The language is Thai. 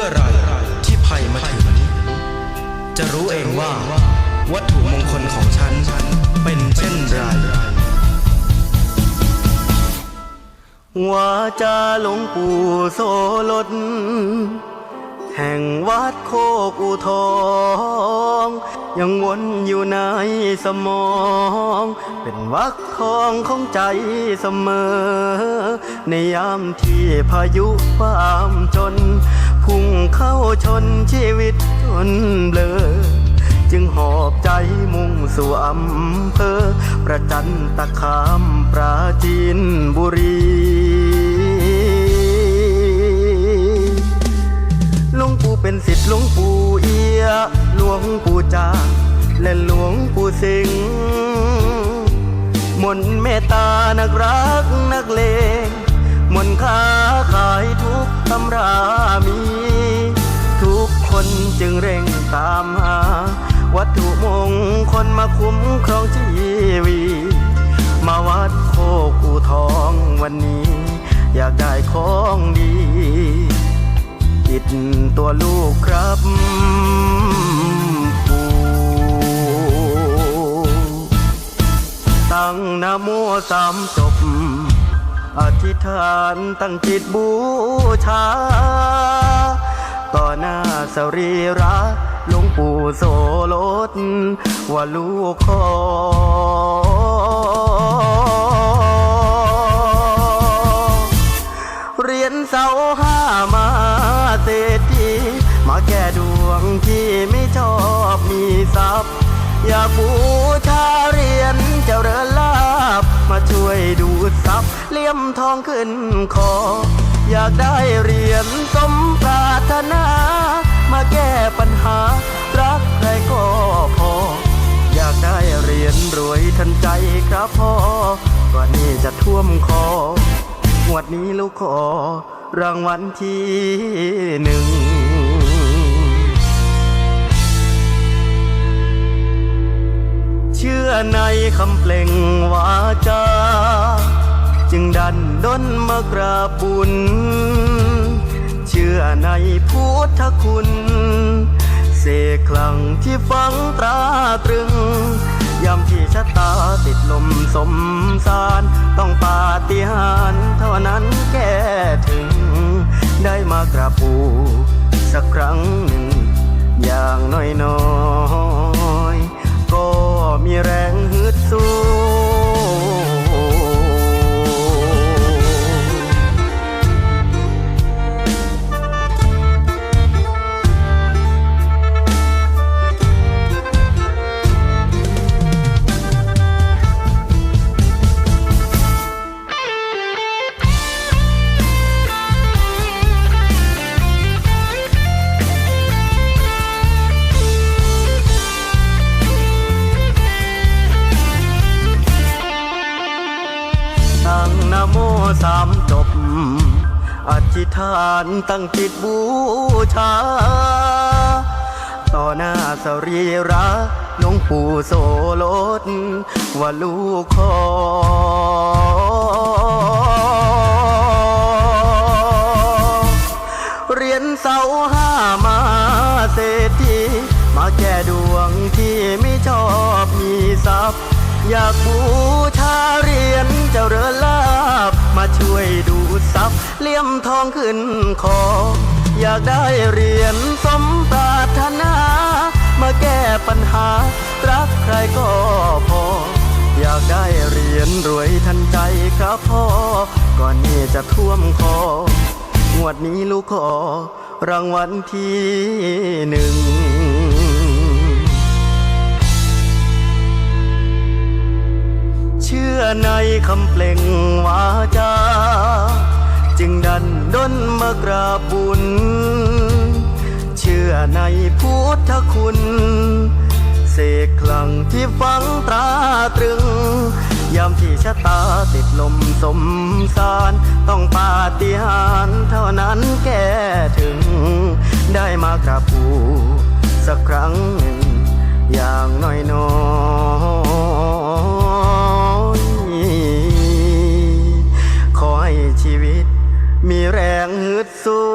มื่อไรที่ภัยมาถึงจะรู้เองว่าวัตถุมงคลของฉันเป็นเช่นไรวาจาหลวงปู่โสลดแห่งวัดโคกอูทองยังวนอยู่ในสมอง เป็นวักทองของใจเสมอ ในยามที่พายุความจน พุ่งเข้าชนชีวิตจนเบลอ จึงหอบใจมุ่งสู่อำเภอ ประจันตคามปราจีนบุรี หลวงปู่เป็นสิทธิ์หลวงปู่เอียหลวงปู่จา และหลวงปู่สิงมนต์เมตตานักรักนักเลงมนค้าขายทุก จึงเร่งตามหา วัตถุมงคลมาคุ้มครองชีวี มาวัดโคกูทองวันนี้ อยากได้ของดีติดตัวลูกครับปู่ตั้งนโมสามจบ อธิษฐานตั้งจิตบูชา ต่อหน้า สรีระหลวงปู่โสลดว่าลูกขอเรียนเสาห้ามาเศรษฐีมาแก้ดวงที่ไม่ชอบมีทรัพย์ อยาบูชาเรียญเจริญลาบมาช่วยดูดซับเลี่ยมทองขึ้นคอ อยากได้เรียญสมปรารถนา เหรียญรวยทันใจครับพ่อก่อนนี้จะท่วมคองวดนี้ลูกขอ รางวัลที่หนึ่งเชื่อในคำเปล่งวาจา จึงดันด้นมากราบบุญ เชื่อในพุทธคุณ เสกคลังที่ฟังตราตรึง ยามที่ชะตาติดลมสมสาร ต้องปาฏิหาริย์เท่านั้นแก้ถึง ได้มากราบปูสักครั้งหนึ่งอย่างน้อย ตั้งนโมสามจบ อธิษฐานตั้งจิตบูชา ต่อหน้าสรีระหลวงปู่โสลดว่าลูกขอเรียนเสาห้ามาเศรษฐีมาแก้ดวงที่ไม่ชอบมีทรัพย์ อยากบูชาเรียญเจ้าเรือลาบมาช่วยดูดซับเลี่ยมทองขึ้นคอ อยากได้เรียญสมปรารถนา มาแก้ปัญหา รักใครก็พอ อยากได้เรียญรวยทันใจครับพ่อ ก่อนนี้จะท่วมคองวดนี้ลูกขอรางวัลที่หนึ่ง ในคำเปล่งวาจา จึงดันด้นมากราบบุญ เชื่อในพุทธคุณ เสกคลังที่ฟังตราตรึง ยามที่ชะตาติดลมสมสาร ต้องปาฏิหาริย์เท่านั้นแก้ถึง ได้มากราบปูสักครั้ง ฮืดสู้